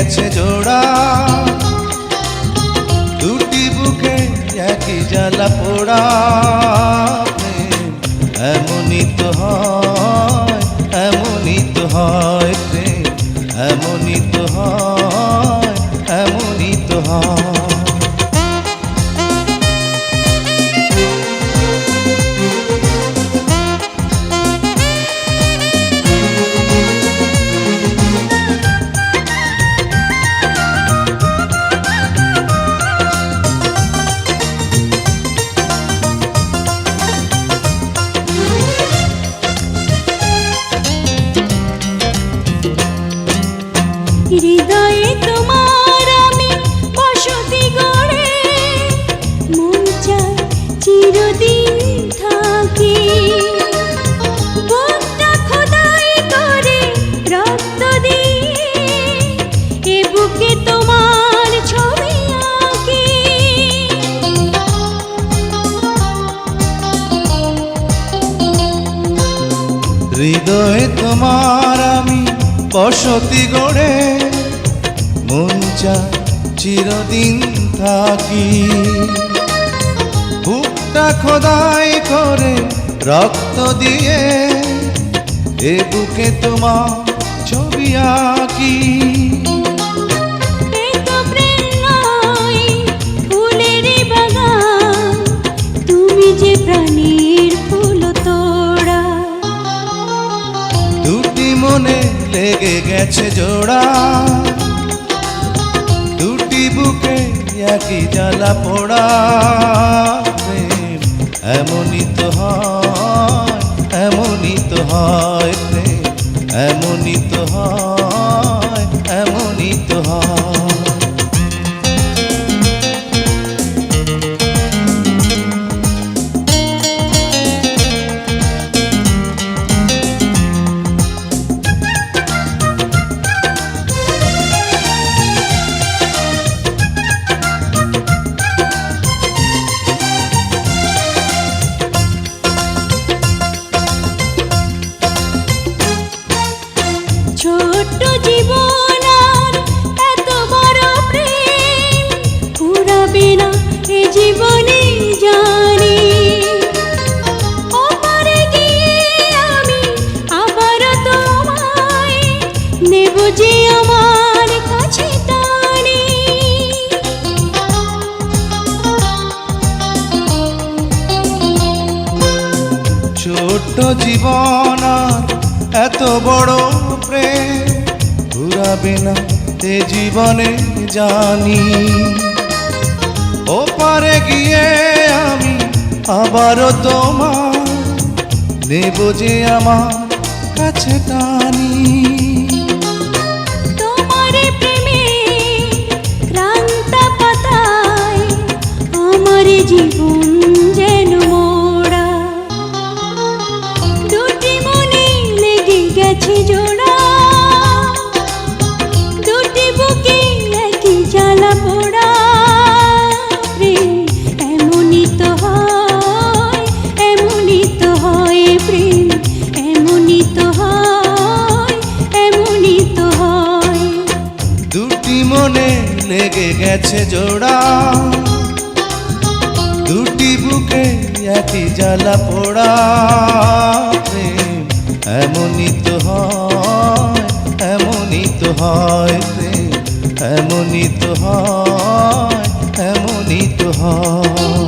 গেছে জোড়া। দুটি বুকে একই জ্বালা পোড়া। এমনই তো হয়। হৃদয়ে তোমার আমি বসতি গড়ে। মন চায় চিরদিন থাকি। বুকটা খোদাই করে রক্ত দিয়ে। এ বুকে তোমার ছবি আঁকি। হৃদয়ে তোমার আমি বসতি গড়ে। মন চায় চিরদিন থাকি। বুকটা খোদাই করে রক্ত দিয়ে এ বুকে তোমার ছবি আঁকি। মনে লেগে গেছে জোড়া। বুকে একই জ্বালা পোড়া প্রেম। এমনই তো হয়, এমনই তো হয় প্রেম। এমনই তো হয়, এমনই তো হয়। ছোট্ট জীবন এত বড় প্রেম, ঘুরাবে না তে জীবনে জানি। ও পারে গিয়ে আমি আবারও তোমার নেব যে আমার কাছে টানি। জীবন একই জ্বালা পোড়া প্রেম। এমনই তো হয়, এমনই তো হয় প্রেম। এমনই তো হয়, এমনই তো হয়।